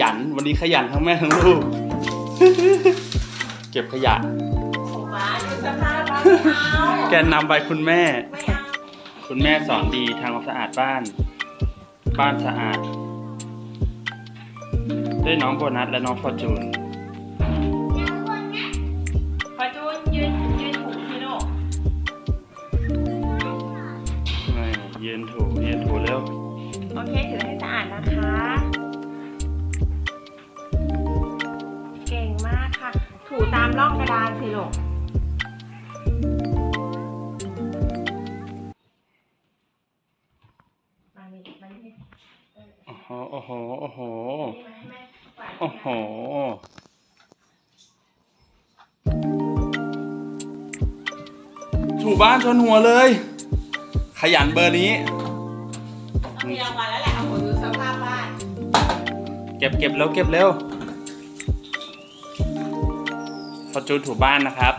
ยัน วันนี้ขยันทั้งแม่ทั้งลูก เก็บขยะ มาอยู่สภาพบ้านไม่เอาแกนนำไปคุณแม่ ไม่เอาคุณแม่สอนดีทำความสะอาดบ้าน บ้านสะอาดด้วยน้องโบนัสและน้องฟอร์จูน พอจูนยืนยืนถูที่โลกไม่ยืนถูยืนถูเร็วโอเคถือให้สะอาดนะคะ ร่องกระดานสิลูกโอ้โหโอ้โห โอ้โห โอ้โห ถูบ้านชนหัวเลย ขยันเบอร์นี้ต้องมีรางวัลแล้วแหละเอาหัวดูสภาพบ้าน เก็บเก็บแล้วเก็บเร็ว ฟอจูถูบ้านนะครับ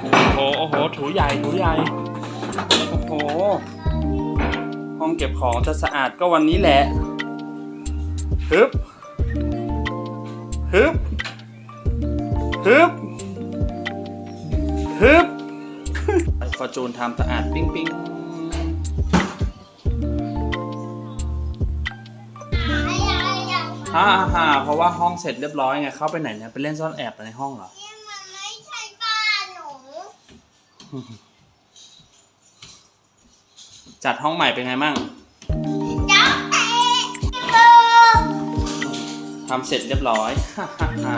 โอ้โหโอ้โหถูใหญ่ถูใหญ่โอ้โหห้องเก็บของจะสะอาดก็วันนี้แหละฮึบฮึบฮึบฮึบไอฟอร์จูนทำสะอาดปิ้งปิ้ง อ่าฮ่าเพราะว่าห้องเสร็จเรียบร้อยไงเข้าไปไหนเนี่ยไปเล่นซ่อนแอบในห้องเหรอ นี่มันไม่ใช่บ้านหนู จัดห้องใหม่เป็นไงมั่งจับเตะทำเสร็จเรียบร้อยฮ่าฮ่าฮ่า